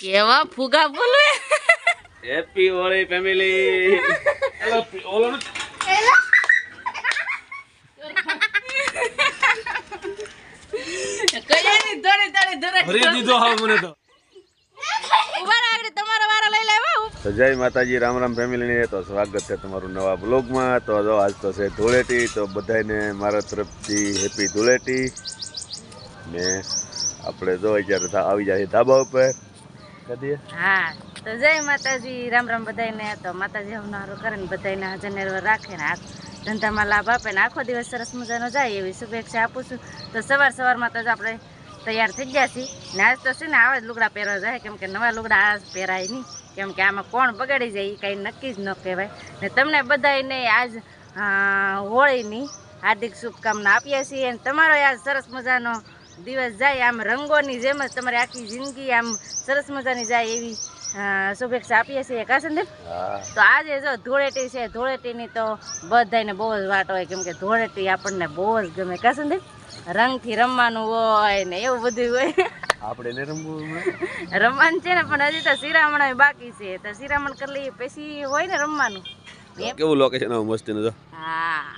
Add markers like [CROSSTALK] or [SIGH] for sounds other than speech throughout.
કેવા ફુગા બોલે હેપી હોળી ફેમિલી હેલો ઓલો ને. કયાની ધોળી ધોળી ધોળી ભરી દીધો હા મને તો. ઊભા આગળ તમારો વારો લઈ લેવા તો જય માતાજી રામ રામ ફેમિલીને તો સ્વાગત છે તમારું નવા બ્લોગમાં તો જો આજ તો છે ધૂળેટી. તો બધાને મારા તરફથી હેપી ધૂળેટી. ને આપણે જો અત્યારે આવી જાય ધાબા ઉપર. હા, તો જય માતાજી, રામ રામ બધાને તો માતાજી હવનારો કરે ને બધાને હાજર રાખે ને આ ધંધામાં લાભ આપે ને આખો દિવસ સરસ મજાનો જાય એવી શુભેચ્છા આપું છું. તો સવાર સવારમાં તો જ આપણે તૈયાર થઈ ગયા છીએ. ને આજ તો છે ને આવા જ લુગડા પહેરવા જાય, કેમ કે નવા લુગડા આજ પહેરાય નહીં. કેમ કે આમાં કોણ બગાડી જાય એ કાંઈ નક્કી જ ન કહેવાય. ને તમને બધાને આજ હોળીની હાર્દિક શુભકામના આપીએ છીએ. અને તમારો આજ સરસ મજાનો દિવસ જાય આમ રંગોની જેમ જ તમારી આખી જિંદગી આમ સરસ મજાની જાય એવી શુભેચ્છા આપીએ છીએ. કા સંદીપ? તો આજે જો ધૂળેટી છે ધૂળેટીની તો બધાને બહુ જ વાટ હોય કેમ કે ધૂળેટી આપણને બહુ જ ગમે. કા સંદીપ? રંગથી રમવાનું હોય ને એવું બધું હોય. આપણે રમવું રમવાનું છે ને પણ હજી તો શિરામણ બાકી છે. તો શિરામણ કરી લઈએ પછી હોય ને રમવાનું. કેવું લોકેશન આવું મસ્તીનું જો હા.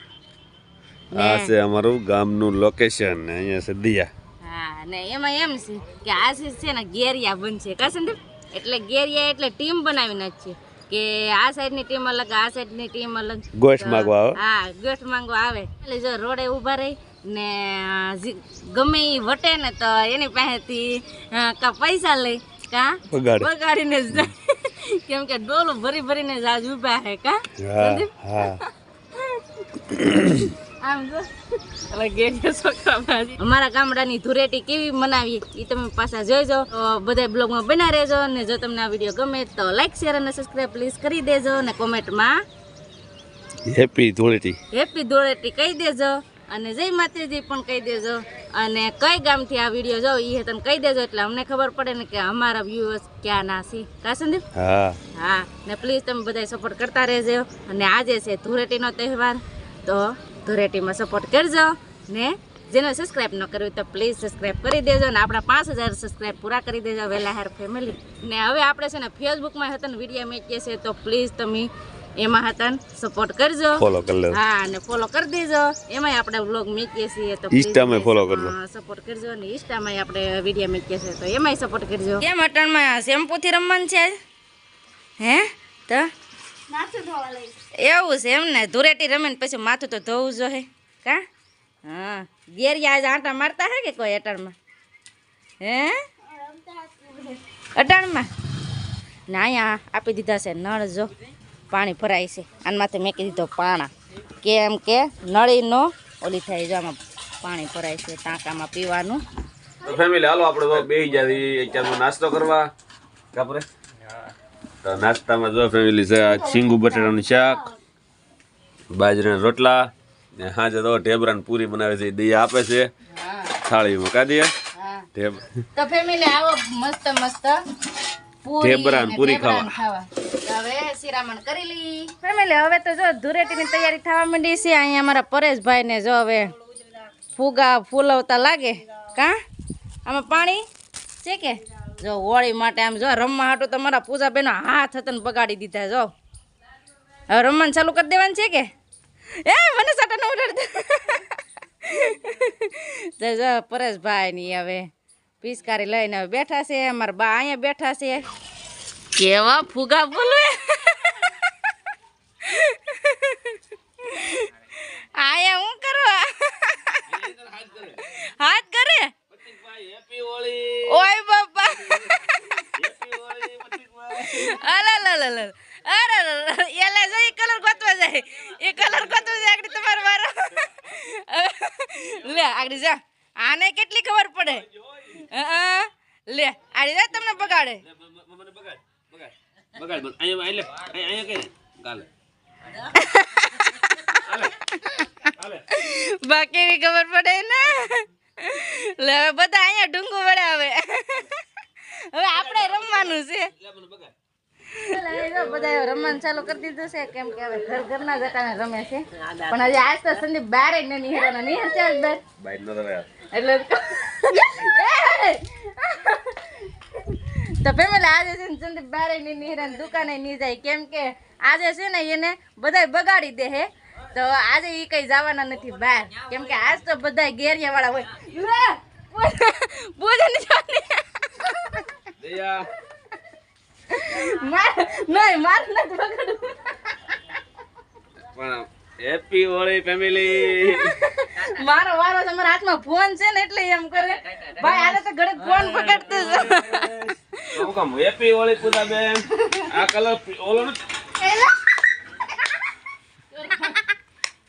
આ છે અમારું ગામનું લોકેશન અહીંયા છે દિયા. હા ને એમાં એમ છે કે આ છે ને ગેરિયા બનશે કા સંદીપ? એટલે ગેરિયા એટલે ટીમ બનાવી નાખશે કે આ સાઈડની ટીમ અલગ આ સાઈડની ટીમ અલગ. ગોઠ માંગવા આવે? હા ગોઠ માંગવા આવે. એટલે જો રોડે ઊભા રહી ને ગમે એ વટે ને તો એની પાસેથી કા પૈસા લઈ કા? બગાડીને જ કેમ કે ડોલું ભરી ભરીને જ આજ ઊભા હે કા? હા હા. [COUGHS] અમારા ગામડાની ધુરેટી કેવી મનાવી એ તમે પાછા જોઈજો. તો બધા બ્લોગમાં બના રહેજો અને જો તમને આ વીડિયો ગમે તો લાઈક શેર અને સબસ્ક્રાઈબ પ્લીઝ કરી દેજો અને કોમેન્ટમાં હેપી ધૂળેટી. હેપી ધૂળેટી કહી દેજો અને જય માતાજી પણ કહી દેજો. અને કઈ ગામથી આ વીડિયો જો એ તમે કહી દેજો એટલે અમને ખબર પડે ને કે અમારા વ્યુઅર્સ ક્યાં ના છે. કા સંદીપ? હા. હા. ને પ્લીઝ તમે બધા સપોર્ટ કરતા રહેજો. અને આજે છે ધૂળેટીનો તહેવાર. તો ધૂળેટીમાં સપોર્ટ કરજો ને જેને સબસ્ક્રાઈબ ન કર્યું તો પ્લીઝ સબસ્ક્રાઈબ કરી દેજો ને આપણા પાંચ હજાર સબસ્ક્રાઈબ પૂરા કરી દેજો વહેલા હેર ફેમિલી ને હવે આપણે છે ને ફેસબુકમાં હતા ને વીડિયો મૂકીએ છીએ તો પ્લીઝ તમે એમાં હતા સપોર્ટ કરજો. ફોલો કરી લે હા અને ફોલો કરી દેજો. એમાંય આપણે વ્લોગ મૂકીએ છીએ તો ઇન્સ્ટામાં ફોલો કરજો. સપોર્ટ કરજો અને ઇન્સ્ટામાં આપણે વીડિયો મૂકીએ છીએ તો એમાંય સપોર્ટ કરજો. કેમ અટણમાં શેમ્પૂથી રમવાનું છે હે? તો એવું છે એમ ને? ધૂરેટી રમે ને પછી માથું તો ધોવું જોઈએ કા? હા. ગેરિયા આજે આંટા મારતા હે કે કોઈ અટાણમાં? હે? અટાણમાં? ના અહીંયા આપી દીધા છે નળ જો. પાણી ભરાય છે. આના માથે મેકી દીધો પાણા. કેમ કે નળીનો ઓલી થાય જો આમાં પાણી ભરાય છે ટાંકામાં પીવાનું. ફેમિલી હાલો આપણે બે જાય નાસ્તો કરવા. કાપરે તો નાસ્તામાં જો ફેમિલી છે આ સિંગુ બટાટાનું શાક બાજરાના રોટલા ને હાજે તો ઢેબરાની પૂરી બનાવે છે દયા આપે છે. થાળીમાં મૂકા દે તો ફેમિલી આવો મસ્ત મસ્ત પૂરી ઢેબરા ને અને પૂરી ખાવા. હવે શિરામણ કરી લઈ. ફેમિલી હવે તો જો ધૂળેટીની તૈયારી થવા માંડી છે અહીંયા અમારા પરેશભાઈ ને જો હવે ફુગા ફૂલવતા લાગે. કા? આમાં પાણી છે કે? જો હોળી માટે આમ જો રમવા હાટું તમારા પૂજા બેનો હાથ હતા બગાડી દીધા જો. હવે રમવાનું ચાલુ કરી દેવાનું છે કે? એ મને સાટા ન તો જો પરેશભાઈ ની હવે પિચકારી લઈને હવે બેઠા છે, અમારા બા અહીંયા બેઠા છે. કેવા ફુગા બોલે આયા હું કરવા હાથ કરે ઓય બાપા અલા લા લા લા અરે એલા જો એ કલર ગોતવા જાય એ કલર ગોતવા જાય આગળ તમારો મારો [LAUGHS] લે આગળ જા. આને કેટલી ખબર પડે? હા લે આડી જા તમને બગાડે. બગાડ બગાડ અહીંયા એટલે અહીંયા કે ગાલે. બાકી એવી ખબર પડે ને? લે બધા અહીંયા ડુંગુ વડાવે [LAUGHS] હવે. આપણે રમવાનું છે. બધા રમવાનું ચાલુ કરી દીધું છે કેમ કે હવે ઘર ઘરના જટાને રમે છે. પણ હજી આજ તો સંદીપ બાર જ નહીં નિહાળવાનો નિહાળ છે આજ બાર. એટલે [LAUGHS] તો તો ફેમિલી આજે છે ને સંદીપ બારે ની નિરાન દુકાને નહીં જાય. કેમ કે આજે છે ને એને બધાય બગાડી દે હે. તો આજે ઈ કઈ જવાના નથી બહાર. કેમ કે આજ તો બધા ગેરિયા વાળા હોય લે, પૂજા દયા માર નહીં માર નથી બગાડવું પણ હેપી હોળી ફેમિલી. મારો વારો છે મારા હાથમાં ફોન છે ને એટલે એમ કરે. ભાઈ આને તો ઘરે ફોન પકડતો છે હું કામ હેપી હોળી પૂજા બેન. આ કલર ઓલો નથી?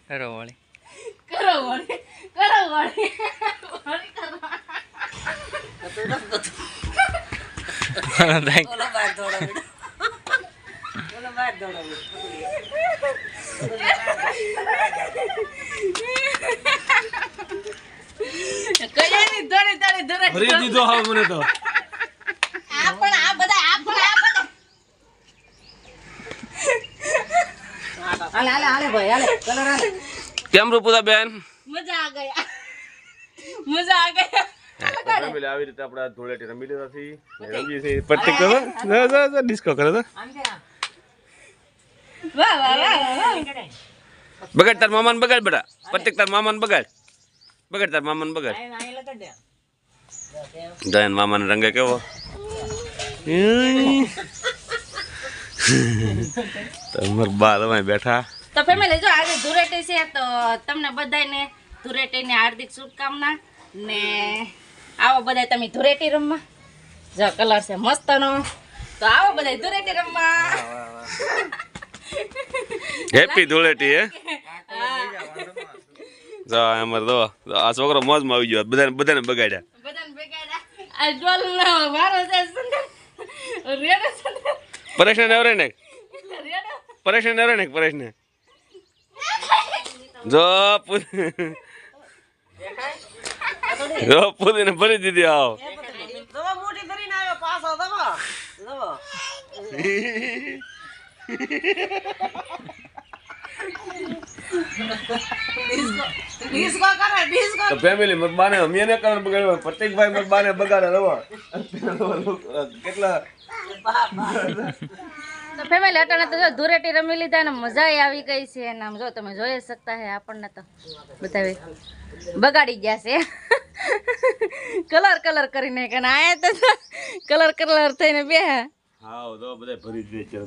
કરો હોળી. કરો હોળી કરો હોળી. હોળી કરો. કયાની દોડી દોડી દોડે. ભરી દીધો મને તો. આ પણ આ બધા આ પણ આ બધા. હાલે હાલે હાલે ભાઈ હાલે કલર હાલે. કેમ રૂપુદા બેન? મજા આ ગયા. મજા આ ગયા. ફેમિલી આવી રીતે આપણે ધૂળેટી રમી લીધા છીએ રમીએ છીએ પટ્ટી કરો જો જો જો ડિસ્કો કરો તો વાહ વાહ વાહ વાહ બગાડ તાર મામાને બગાડ બેટા. પ્રત્યેક તાર મામાન બગાડ. બગાડ તાર મામાન બગાડ. જયન મામાને રંગે કેવો. તમાર બા તમે બેઠા. તો ફેમિલી જો આજે ધૂળેટી છે તો તમને બધાને ધૂળેટીની હાર્દિક શુભકામના ને આવો બધા તમે ધૂળેટી રમવા. જો કલર છે મસ્તનો. તો આવો બધા ધૂળેટી રમવા. હેપી ધૂળેટી હે? જો અમાર દો આ છોકરો મોજમાં આવી ગયો. બધાને બધાને બગાડ્યા. બધાને ભેગા આ ડોલનો વારો છે સુંદર. રેડો સુંદર પરેશ ને ને? પરેશ ને આવરે ને પરેશ ને જો પૂ- જો પૂરીને ભરી દીધી આવો. તો ફેમિલી મત બાને અમે ને કારણ બગાડ્યો પ્રતિકભાઈ મત બાને બગાડે રવો કેટલા? તો ફેમિલી અટાણે તો જો ધૂળેટી રમી લીધા ને મજા આવી ગઈ છે. અને આમ જો તમે જોઈ જ શકતા હે આપણને તો. બતાવી. બગાડી ગયા છે. [LAUGHS] કલર કલર કરીને કે આયા તો કલર કલર થઈને બે હા. તો બધા ભરી દે છે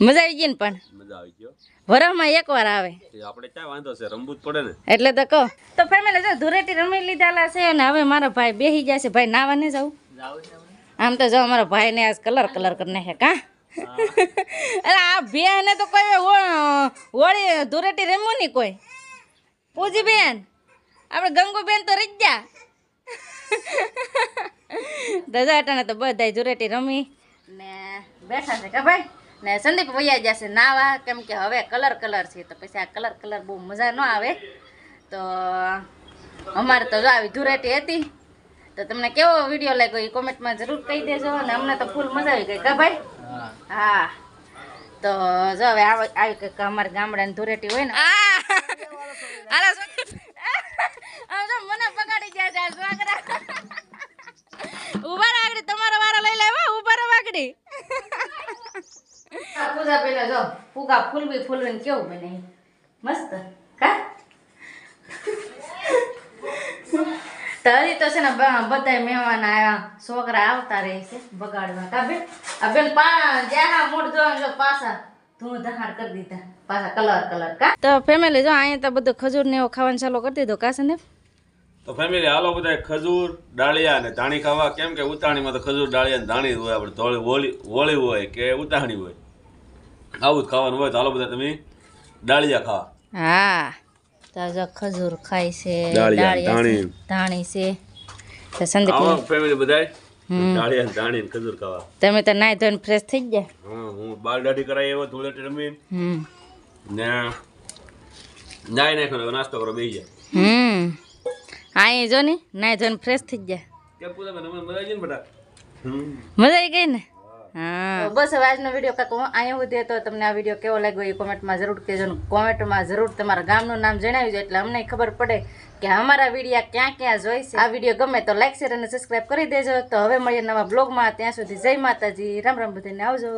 મજા આવી ગઈ ને પણ? મજા આવી ગયો. વરસમાં એકવાર આવે. આપણે ક્યાં વાંધો છે રમવું જ પડે ને. એટલે તો કહો. તો ફેમિલી જો ધુરેટી રમી લીધાલા છે અને હવે મારો ભાઈ બેહી જશે ભાઈ નાવા ને જાવ? આમ તો જો મારો ભાઈ ને આજ કલર કલર કરી નાખે કા? અરે આ બેન ને તો કોઈ હોળી ધૂળેટી રમ્યું નહીં કોઈ? પૂજી બેન આપણે ગંગુ બેન તો રહી ગયા. દજાટાને તો બધાય જુરેટી રમી. ને બેઠા છે કે ભાઈ? ને સંદીપ વૈયા જશે નાવા કેમ કે હવે કલર કલર છે તો પછી આ કલર કલર બહુ મજા ન આવે. તો અમારે તો જો આવી ધૂરેટી હતી. તો તમને કેવો વીડિયો લાગ્યો એ કોમેન્ટમાં જરૂર કહી દેજો અને અમને તો ફૂલ મજા આવી ગઈ કા ભાઈ? હા. તો જો હવે આવ- આવી કંઈક અમારા ગામડાની ધુરેટી હોય ને. આમ જો મને પગાડી ગયા છે છોકરા ઊભા રાખડી તમારો વારો લઈ લેવા ઊભા રહો પૂજા પેલા જો ફુગા ફૂલવી ફૂલવી ને કેવું બને? મસ્ત? કા? તો છે ને બધા મહેમાન આવ્યા છોકરા આવતા રહે છે બગાડવા. કા બેન? આ બેન પા જ્યાં મોઢ જોવાનું જો પાછા ધૂળ ધહાડ કરી દીધા. પાછા કલર કલર કા? તો ફેમિલી જો અહીંયા તો બધું ખજૂર ને એવું ખાવાનું ચાલુ કરી દીધું કાશે સંદીપ તો ફેમિલી હાલો બધા ખજૂર ડાળિયા અને ધાણી ખાવા. કેમ કે ઉતાણીમાં તો ખજૂર ડાળિયા અને ધાણી હોય આપણે. ધોળી હોળી હોળી હોય કે ઉતાણી હોય. આવું જ ખાવાનું હોય તો હાલો બધા તમે ડાળિયા ખાવા. હા. તાજા ખજૂર ખાય છે ડાળિયા, ધાણી. છે. તો સંદીપ ફેમિલી બધાય. ડાળિયા અને ધાણી ખજૂર ખાવા. તમે તો નાઈ ધોઈને ફ્રેશ થઈ ગયા? હા હું બાલ દાઢી કરાવી આવ્યો ધૂળેટી રમી હમ. ને નાઈ નાખ્યો નાસ્તો કરો બેસી જાય હમ. અહીં જો ને ના ધોઈને ફ્રેશ થઈ ગયા. મજા આવી ગઈ ને? હા. બસ હવે આજનો વીડિયો કાંઈક હું સુધી હતો. તમને આ વીડિયો કેવો લાગ્યો એ કોમેન્ટમાં જરૂર કહેજો ને. કોમેન્ટમાં જરૂર તમારા ગામનું નામ જણાવજો એટલે અમને ખબર પડે કે અમારા વિડીયા ક્યાં ક્યાં જોઈશે આ વીડિયો ગમે તો લાઈક શેર અને સબસ્ક્રાઈબ કરી દેજો. તો હવે મળીએ નવા બ્લોગમાં ત્યાં સુધી જય માતાજી. રામ રામ બધાને આવજો.